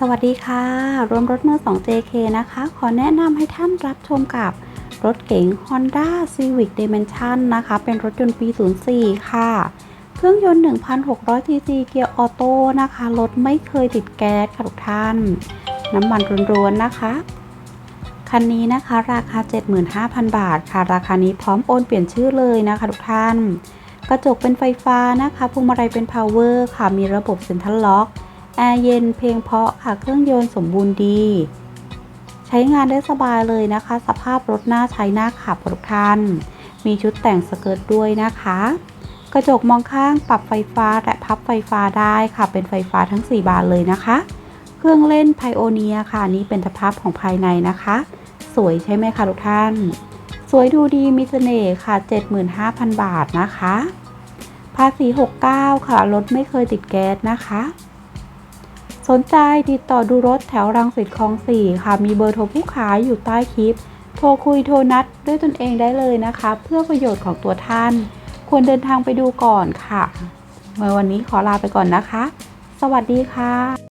สวัสดีค่ะ รวมรถมือ 2 JK นะคะ ขอแนะนำให้ท่านรับชมกับรถเก๋ง Honda Civic Dimension นะคะ เป็นรถยนต์ปี 04 ค่ะ เครื่องยนต์ 1,600 cc เกียร์ออโต้นะคะ รถไม่เคยติดแก๊สค่ะทุกท่าน น้ำมันรวนๆนะคะ คันนี้นะคะราคา 75,000 บาทค่ะ ราคานี้พร้อมโอนเปลี่ยนชื่อเลยนะคะทุกท่าน กระจกเป็นไฟฟ้านะคะพวงมาลัยเป็น power ค่ะ มีระบบ Central Lock แอร์เย็นเพลงเพาะค่ะ เครื่องยนต์สมบูรณ์ดี ใช้งานได้สบายเลยนะคะ สภาพรถหน้าใช้หน้าขับทุกท่าน มีชุดแต่งสเกิร์ตด้วยนะคะ กระจกมองข้างปรับไฟฟ้าและพับไฟฟ้าได้ค่ะ เป็นไฟฟ้าทั้ง 4 บานเลยนะคะ เครื่องเล่นไพโอเนียค่ะ นี่เป็นสภาพของภายในนะคะ สวยใช่ไหมคะทุกท่าน สวยดูดีมีเสน่ห์ค่ะ 75,000 บาทนะคะ ภาษี 69 ค่ะ รถไม่เคยติดแก๊สนะคะ สนใจติดต่อดูรถแถวรังสิตคลอง 4 ค่ะ มีเบอร์โทรผู้ขายอยู่ใต้คลิป โทรคุยโทรนัดด้วยตนเองได้เลยนะคะ เพื่อประโยชน์ของตัวท่าน ควรเดินทางไปดูก่อนค่ะเมื่อวันนี้ขอลาไปก่อนนะคะ สวัสดีค่ะ